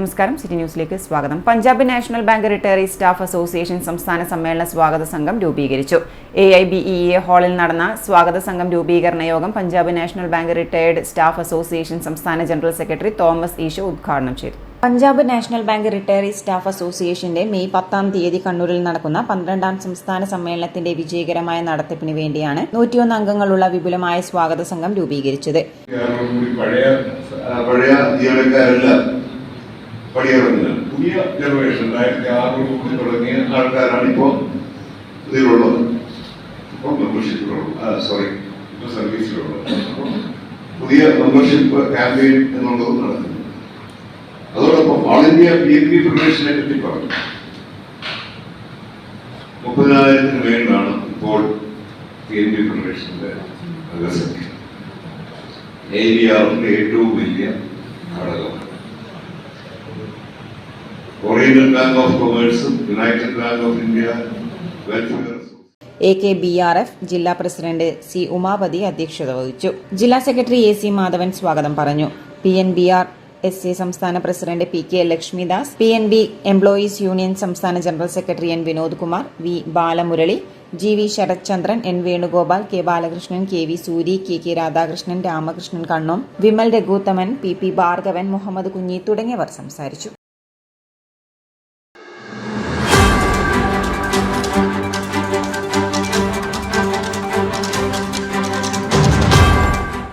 നമസ്കാരം. സിറ്റി ന്യൂസിലേക്ക് സ്വാഗതം. Punjab national bank retiree staff association സംസ്ഥാന സമ്മേളന സ്വാഗത സംഘം രൂപീകരിച്ചു. A I B E A ഹാളിൽ നടന്ന സ്വാഗത സംഘം രൂപീകരണ യോഗം Punjab national bank retired staff association സംസ്ഥാന ജനറൽ സെക്രട്ടറി തോമസ് ഈശോ ഉദ്ഘാടനം ചെയ്തു. Punjab national bank retiree staff അസോസിയേഷന്റെ മെയ് പത്താം തീയതി കണ്ണൂരിൽ നടക്കുന്ന പന്ത്രണ്ടാം സംസ്ഥാന സമ്മേളനത്തിന്റെ വിജയകരമായ നടത്തിപ്പിന് വേണ്ടിയാണ് നൂറ്റിയൊന്ന് അംഗങ്ങളുള്ള വിപുലമായ സ്വാഗത സംഘം രൂപീകരിച്ചത്. പഴയ പഴയ ജീവനക്കാരെല്ലാം പടിയിറങ്ങുക പുതിയ ജനറേഷൻ രണ്ടായിരത്തി ആറിൽ കൂടി തുടങ്ങിയ ആൾക്കാരാണ് ഇപ്പോൾ ഇതിലുള്ളത്. ഇപ്പോൾ മെമ്പർഷിപ്പിലുള്ളത് സോറി ഇപ്പോൾ സർവീസിലുള്ളത് പുതിയ മെമ്പർഷിപ്പ് ക്യാമ്പയിൻ എന്നുള്ളത് നടക്കുന്നു. അതോടൊപ്പം all India P N B ഫെഡറേഷനെ പറ്റി പറഞ്ഞു. മുപ്പതിനായിരത്തിന് മേളിലാണ് ഇപ്പോൾ പി എൻ ബി ഫെഡറേഷന്റെ അംഗസംഖ്യ. ഏരിയ ഏറ്റവും വലിയ ഘടകമാണ്. Oriental bank of കൊമേഴ്സും united bank of India welfare A K B R F ജില്ലാ പ്രസിഡന്റ് സി ഉമാപതി അധ്യക്ഷത വഹിച്ചു. ജില്ലാ സെക്രട്ടറി എ സി മാധവൻ സ്വാഗതം പറഞ്ഞു. P N B R S A സംസ്ഥാന president P K Lakshmidas P N B employees union സംസ്ഥാന general secretary N Vinod Kumar V Balamurali G V Sarathchandran N Venugopal K Balakrishnan K V Suri K K Radhakrishnan Ramakrishnan Kannom Vimal Raghuthaman P P Bhargavan Muhammad Kunhi തുടങ്ങിയവർ സംസാരിച്ചു.